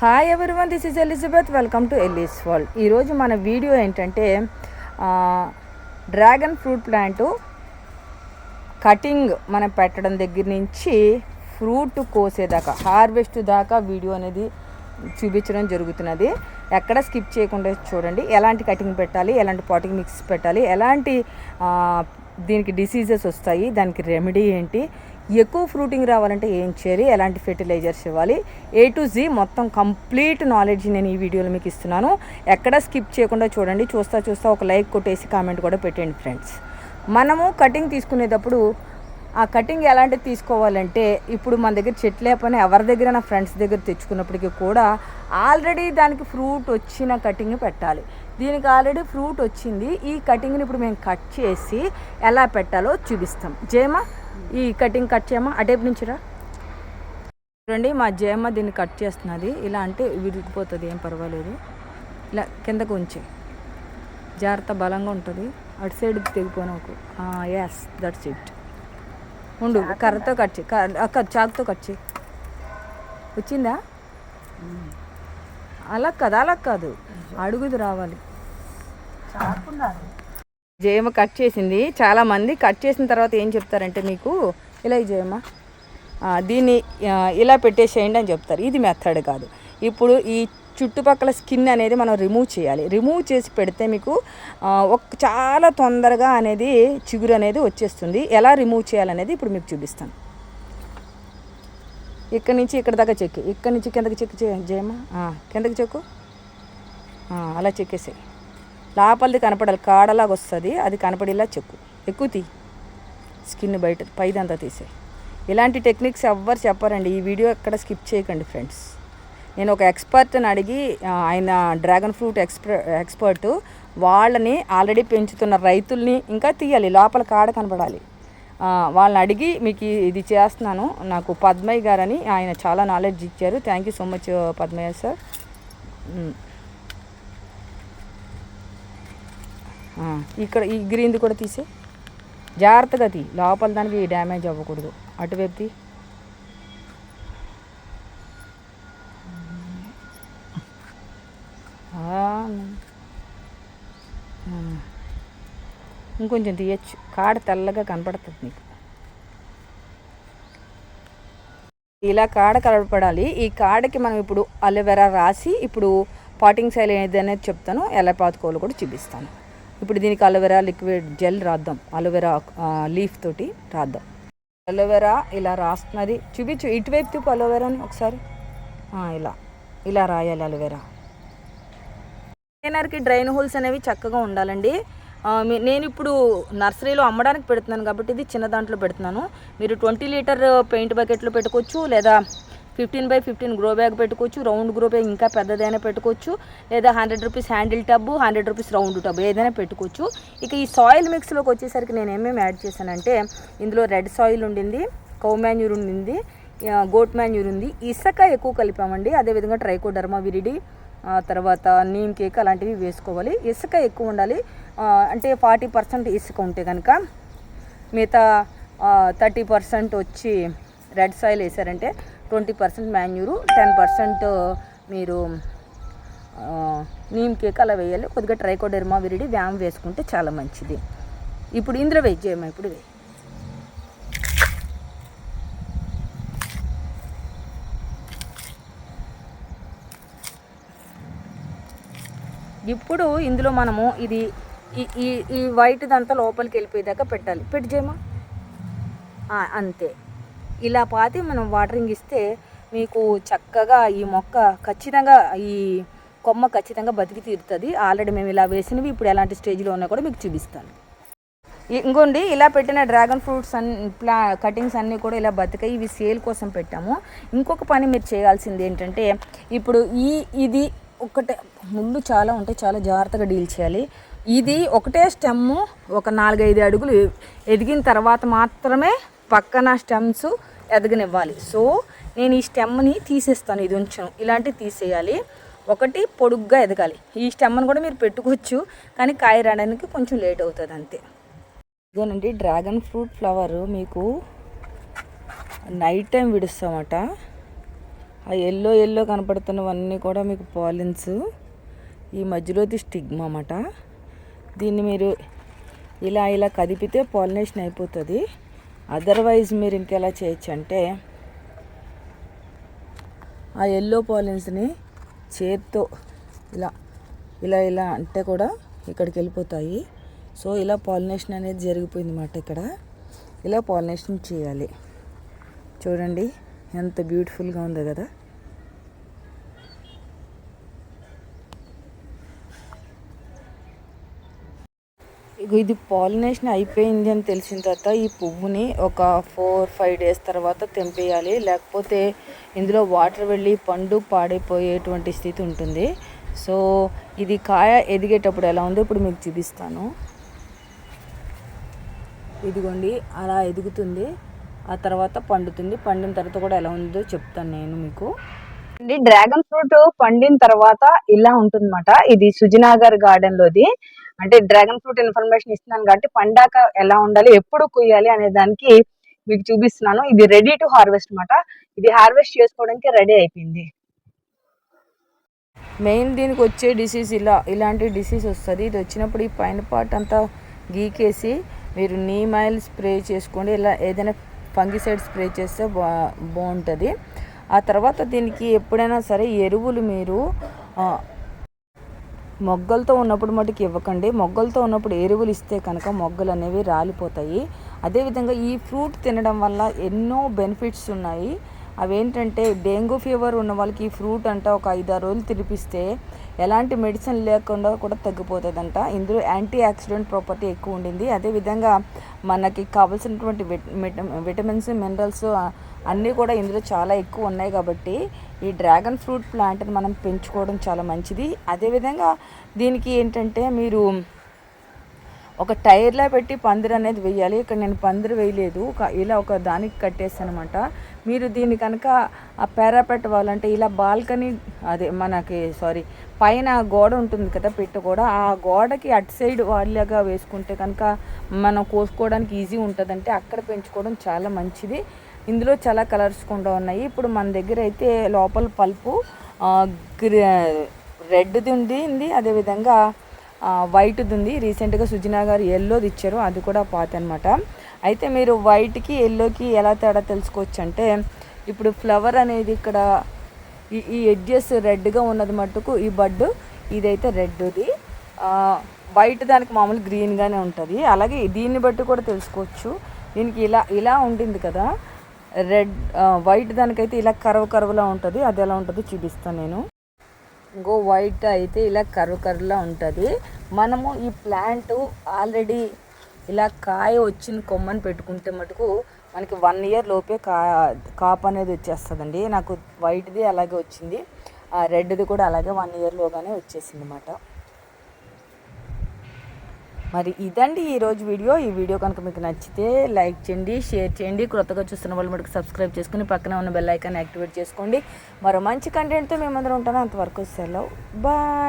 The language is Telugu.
Hi everyone this is Elizabeth welcome to Ellie's world ఈరోజు మన వీడియో ఏంటంటే డ్రాగన్ ఫ్రూట్ ప్లాంట్ కటింగ్ మనం పెట్టడం దగ్గర నుంచి ఫ్రూట్ కోసేదాకా హార్వెస్ట్ దాకా వీడియో అనేది చూపించడం జరుగుతున్నది. ఎక్కడ స్కిప్ చేయకుండా చూడండి. ఎలాంటి కటింగ్ పెట్టాలి ఎలాంటి పాటింగ్ మిక్స్ పెట్టాలి ఎలాంటి దీనికి డిసీజెస్ వస్తాయి దానికి రెమెడీ ఏంటి ఎక్కువ ఫ్రూటింగ్ రావాలంటే ఏం చేయాలి? ఎలాంటి ఫెర్టిలైజర్స్ ఇవ్వాలి? ఏ టు జీ మొత్తం కంప్లీట్ నాలెడ్జ్ నేను ఈ వీడియోలో మీకు ఇస్తున్నాను. ఎక్కడ స్కిప్ చేయకుండా చూడండి. చూస్తా చూస్తా ఒక లైక్ కొట్టేసి కామెంట్ కూడా పెట్టండి ఫ్రెండ్స్. మనము కటింగ్ తీసుకునేటప్పుడు ఆ కటింగ్ ఎలాంటిది తీసుకోవాలంటే ఇప్పుడు మన దగ్గర చెట్లే పని ఎవరి దగ్గర నా ఫ్రెండ్స్ దగ్గర తెచ్చుకున్నప్పటికీ కూడా ఆల్రెడీ దానికి ఫ్రూట్ వచ్చిన కటింగ్ పెట్టాలి. దీనికి ఆల్రెడీ ఫ్రూట్ వచ్చింది. ఈ కటింగ్ని ఇప్పుడు మేము కట్ చేసి ఎలా పెట్టాలో చూపిస్తాం. జయమా ఈ కటింగ్ కట్ చేయమా? అటేపు నుంచి రా. చూడండి మా జయమ్మ దీన్ని కట్ చేస్తున్నది. ఇలా అంటే విరిగిపోతుంది ఏం పర్వాలేదు. ఇలా కిందకు ఉంచి. జాగ్రత్త బలంగా ఉంటుంది. అటు సైడ్ తెగిపోనకు ఎస్ దట్స్ ఇట్ ఉండు కర్రతో కట్ చేయి. కర్ర- అక్క చాకుతో కట్ చేయి. వచ్చిందా? అలా కాదు అలా కాదు. అడుగుది రావాలి. జయమ్మ కట్ చేసింది. చాలా మంది కట్ చేసిన తర్వాత ఏం చెప్తారంటే మీకు ఇలా ఈ జయమ్మ దీన్ని ఇలా పెట్టేసేయండి అని చెప్తారు. ఇది మెథడ్ కాదు. ఇప్పుడు ఈ చుట్టుపక్కల స్కిన్ అనేది మనం రిమూవ్ చేయాలి. రిమూవ్ చేసి పెడితే మీకు ఒక చాలా తొందరగా అనేది చిగురు అనేది వచ్చేస్తుంది. ఎలా రిమూవ్ చేయాలనేది ఇప్పుడు మీకు చూపిస్తాను. ఇక్కడి నుంచి ఇక్కడ దాకా చెక్కి. ఇక్కడి నుంచి కిందకి చెక్కి చే- జయమ్మ కిందకి చెక్కు. అలా చెక్కేసాయి. లోపలిది కనపడాలి కాడలాగా వస్తుంది అది కనపడేలా చెక్కు. ఎక్కువ తీ. స్కిన్ బయట పైదంతా తీసే. ఇలాంటి టెక్నిక్స్ ఎవ్వరు చెప్పారండి. ఈ వీడియో ఎక్కడ స్కిప్ చేయకండి ఫ్రెండ్స్. నేను ఒక ఎక్స్పర్ట్ని అడిగి ఆయన డ్రాగన్ ఫ్రూట్ ఎక్స్పర్ ఎక్స్పర్ట్ వాళ్ళని ఆల్రెడీ పెంచుతున్న రైతుల్ని ఇంకా తీయాలి లోపల కాడ కనపడాలి. వాళ్ళని అడిగి మీకు ఇది చేస్తున్నాను. నాకు పద్మయ్య గారని ఆయన చాలా నాలెడ్జ్ ఇచ్చారు. Thank you so much Padmayya sir um. ఆ, ఇక్కడ ఈ గ్రీన్ది కూడా తీసే. జాగ్రత్తగా తీ. లోపల దానికి డ్యామేజ్ అవ్వకూడదు. అటువైపు తీ. ఇంకొంచెం తీయచ్చు. కాడ తెల్లగా కనపడుతుంది నీకు. ఇలా కాడ కలపడాలి ఈ కాడకి మనం ఇప్పుడు అలోవెరా రాసి ఇప్పుడు పాటింగ్ శైలి ఏది అనేది చెప్తాను. ఎలా పాతుకోవాలో కూడా చూపిస్తాను. ఇప్పుడు దీనికి అలోవెరా లిక్విడ్ జెల్ రాద్దాం. అలోవెరా లీఫ్ తోటి రాద్దాం. అలోవెరా ఇలా రాస్తున్నది. చూపించు ఇటువైపు చూపు అలోవెరాని ఒకసారి. ఇలా. ఇలా రాయాలి అలోవెరా. కంటైనర్కి డ్రైన్ హోల్స్ అనేవి చక్కగా ఉండాలండి. నేను ఇప్పుడు నర్సరీలో అమ్మడానికి పెడుతున్నాను కాబట్టి ఇది చిన్న దాంట్లో పెడుతున్నాను. మీరు ట్వంటీ లీటర్ పెయింట్ బకెట్లో పెట్టుకోవచ్చు లేదా fifteen by fifteen grow bag పెట్టుకోవచ్చు రౌండ్ గ్రో బ్యాగ్ ఇంకా పెద్దదైనా పెట్టుకోవచ్చు లేదా hundred rupees handle tub hundred rupees round tub ఏదైనా పెట్టుకోవచ్చు. ఇక ఈ సాయిల్ మిక్స్లోకి వచ్చేసరికి నేను ఏమేమి యాడ్ చేశానంటే ఇందులో రెడ్ సాయిల్ ఉండింది కౌ మాన్యూర్ ఉండింది గోట్ మాన్యూర్ ఉంది ఇసక ఎక్కువ కలిపామండి అదేవిధంగా ట్రైకోడర్మా విరిడి తర్వాత నీమ్ కేక్ అలాంటివి వేసుకోవాలి. ఇసుక ఎక్కువ ఉండాలి అంటే ఫార్టీ పర్సెంట్ ఇసుక ఉంటే కనుక మిగతా థర్టీ పర్సెంట్ వచ్చి red soil వేసారంటే twenty percent manure ten percent మీరు నీమ్ కేక్ అలా వేయాలి. కొద్దిగా ట్రైకోడెర్మా విరిడి వ్యామ్ వేసుకుంటే చాలా మంచిది. ఇప్పుడు ఇందులో వెయిట్ చేయమ్మా ఇప్పుడు వేయి ఇప్పుడు ఇందులో మనము ఇది ఈ ఈ వైట్దంతా వైట్ దంతా లోపలికి వెళ్ళిపోయేదాకా పెట్టాలి. పెట్టి చేయమా అంతే. ఇలా పాతి మనం వాటరింగ్ ఇస్తే మీకు చక్కగా ఈ మొక్క ఖచ్చితంగా ఈ కొమ్మ ఖచ్చితంగా బతికి తీరుతుంది. ఆల్రెడీ మేము ఇలా వేసినవి ఇప్పుడు ఎలాంటి స్టేజ్లో ఉన్నా కూడా మీకు చూపిస్తాను. ఇంకోండి ఇలా పెట్టిన డ్రాగన్ ఫ్రూట్స్ అన్ ప్లా కటింగ్స్ అన్నీ కూడా ఇలా బతికాయి ఇవి సేల్ కోసం పెట్టాము. ఇంకొక పని మీరు చేయాల్సింది ఏంటంటే ఇప్పుడు ఈ ఇది ఒకటే ముళ్ళు చాలా ఉంటాయి చాలా జాగ్రత్తగా డీల్ చేయాలి. ఇది ఒకటే స్టెమ్ ఒక నాలుగైదు అడుగులు ఎదిగిన తర్వాత మాత్రమే పక్కన స్టెమ్స్ ఎదగనివ్వాలి. సో నేను ఈ స్టెమ్ని తీసేస్తాను ఇది ఉంచను. ఇలాంటివి తీసేయాలి. ఒకటి పొడుగ్గా ఎదగాలి. ఈ స్టెమ్ని కూడా మీరు పెట్టుకోవచ్చు కానీ కాయ రావడానికి కొంచెం లేట్ అవుతుంది అంతే. ఇదేనండి డ్రాగన్ ఫ్రూట్ ఫ్లవర్. మీకు నైట్ టైం విడుస్తామట. ఆ ఎల్లో ఎల్లో కనపడుతున్నవన్నీ కూడా మీకు పాలిన్స్. ఈ మధ్యలోది స్టిగ్మా అన్నమాట. దీన్ని మీరు ఇలా ఇలా కదిపితే పాలినేషన్ అయిపోతుంది. అదర్వైజ్ మీరు ఇంకెలా చేయొచ్చు అంటే ఆ ఎల్లో పాలిన్స్ని చేత్తో ఇలా ఇలా ఇలా అంటే కూడా ఇక్కడికి వెళ్ళిపోతాయి. సో ఇలా పాలినేషన్ అనేది జరిగిపోయింది అన్నమాట ఇక్కడ. ఇలా పాలినేషన్ చేయాలి. చూడండి ఎంత బ్యూటిఫుల్గా ఉందో కదా. ఇది పాలినేషన్ అయిపోయింది అని తెలిసిన తర్వాత ఈ పువ్వుని ఒక ఫోర్ ఫైవ్ డేస్ తర్వాత తెంపేయాలి. లేకపోతే ఇందులో వాటర్ వెళ్ళి పండు పాడైపోయేటువంటి స్థితి ఉంటుంది. సో ఇది కాయ ఎదిగేటప్పుడు ఎలా ఉందో ఇప్పుడు మీకు చూపిస్తాను. ఇదిగోండి అలా ఎదుగుతుంది. ఆ తర్వాత పండుతుంది. పండిన తర్వాత కూడా ఎలా ఉందో చెప్తాను నేను మీకు. అండి. డ్రాగన్ ఫ్రూట్ పండిన తర్వాత ఇలా ఉంటుందన్నమాట. ఇది సుజనాగర్ గార్డెన్ లోది అంటే డ్రాగన్ ఫ్రూట్ ఇన్ఫర్మేషన్ ఇస్తున్నాను కాబట్టి పండాక ఎలా ఉండాలి ఎప్పుడు కుయ్యాలి అనే దానికి మీకు చూపిస్తున్నాను. ఇది రెడీ టు హార్వెస్ట్ అనమాట ఇది హార్వెస్ట్ చేసుకోవడానికి రెడీ అయిపోయింది. మెయిన్ దీనికి వచ్చే డిసీజ్ ఇలా ఇలాంటి డిసీజ్ వస్తుంది. ఇది వచ్చినప్పుడు ఈ పైన పార్ట్ అంతా గీకేసి మీరు నీమ్ ఆయిల్ స్ప్రే చేసుకోండి. ఇలా ఏదైనా ఫంగిసైడ్ స్ప్రే చేస్తే బా బాగుంటుంది. ఆ తర్వాత దీనికి ఎప్పుడైనా సరే ఎరువులు మీరు మొగ్గలతో ఉన్నప్పుడు మటుకు ఇవ్వకండి. మొగ్గలతో ఉన్నప్పుడు ఎరువులు ఇస్తే కనుక మొగ్గలు అనేవి రాలిపోతాయి. అదేవిధంగా ఈ ఫ్రూట్ తినడం వల్ల ఎన్నో బెనిఫిట్స్ ఉన్నాయి. అవేంటంటే డెంగ్యూ ఫీవర్ ఉన్న వాళ్ళకి ఈ ఫ్రూట్ అంట ఒక ఐదారు రోజులు తినిపిస్తే ఎలాంటి మెడిసిన్ లేకుండా కూడా తగ్గిపోతుందంట. ఇందులో యాంటీ ఆక్సిడెంట్ ప్రాపర్టీ ఎక్కువ ఉండింది. అదేవిధంగా మనకి కావాల్సినటువంటి విటమిన్స్ మినరల్స్ అన్నీ కూడా ఇందులో చాలా ఎక్కువ ఉన్నాయి కాబట్టి ఈ డ్రాగన్ ఫ్రూట్ ప్లాంట్ని మనం పెంచుకోవడం చాలా మంచిది. అదేవిధంగా దీనికి ఏంటంటే మీరు ఒక టైర్లో పెట్టి పందిరి అనేది వేయాలి. ఇక్కడ నేను పందిరి వేయలేదు. ఒక ఇలా ఒక దానికి కట్టేస్తాను అనమాట మీరు దీన్ని కనుక ఆ పారాపెట్ వాళ్ళంటే ఇలా బాల్కనీ అదే మనకి సారీ పైన గోడ ఉంటుంది కదా పెట్టు కూడా ఆ గోడకి అటు సైడ్ వాళ్ళగా వేసుకుంటే కనుక మనం కోసుకోవడానికి ఈజీ ఉంటుందంటే అక్కడ పెంచుకోవడం చాలా మంచిది. ఇందులో చాలా కలర్స్ కూడా ఉన్నాయి. ఇప్పుడు మన దగ్గర అయితే లోపల పల్పు రెడ్ది ఉంది ఉంది అదేవిధంగా వైట్ది ఉంది. రీసెంట్గా సుజనా గారు ఎల్లోది ఇచ్చారు. అది కూడా పాత అనమాట అయితే మీరు వైట్కి ఎల్లోకి ఎలా తేడా తెలుసుకోవచ్చు అంటే ఇప్పుడు ఫ్లవర్ అనేది ఇక్కడ ఈ ఈ ఎడ్జెస్ రెడ్గా ఉన్నది మట్టుకు ఈ బడ్డు ఇదైతే రెడ్ది. వైట్ దానికి మామూలు గ్రీన్గానే ఉంటుంది. అలాగే దీన్ని బట్టి కూడా తెలుసుకోవచ్చు. దీనికి ఇలా ఇలా ఉండింది కదా. రెడ్ వైట్ దానికైతే ఇలా కరవ కరువులా ఉంటుంది. అది ఎలా ఉంటుందో చూపిస్తాను నేను. ఇంకో వైట్ అయితే ఇలా కరువు కరువులా ఉంటుంది. మనము ఈ ప్లాంట్ ఆల్రెడీ ఇలా కాయ వచ్చిన కొమ్మని పెట్టుకుంటే మటుకు మనకి వన్ ఇయర్ లోపే కా కాప్ అనేది వచ్చేస్తుందండి. నాకు వైట్ది అలాగే వచ్చింది. ఆ రెడ్ది కూడా అలాగే వన్ ఇయర్లోగానే వచ్చేసింది అన్నమాట మరి ఇదండి ఈరోజు వీడియో. ఈ వీడియో కనుక మీకు నచ్చితే లైక్ చేయండి షేర్ చేయండి. క్రొత్తగా చూస్తున్న వాళ్ళు మీకు సబ్స్క్రైబ్ చేసుకుని పక్కన ఉన్న బెల్ ఐకాన్ యాక్టివేట్ చేసుకోండి. మరో మంచి కంటెంట్తో మేమందరం ఉంటాను అంతవరకు సెలవు. బాయ్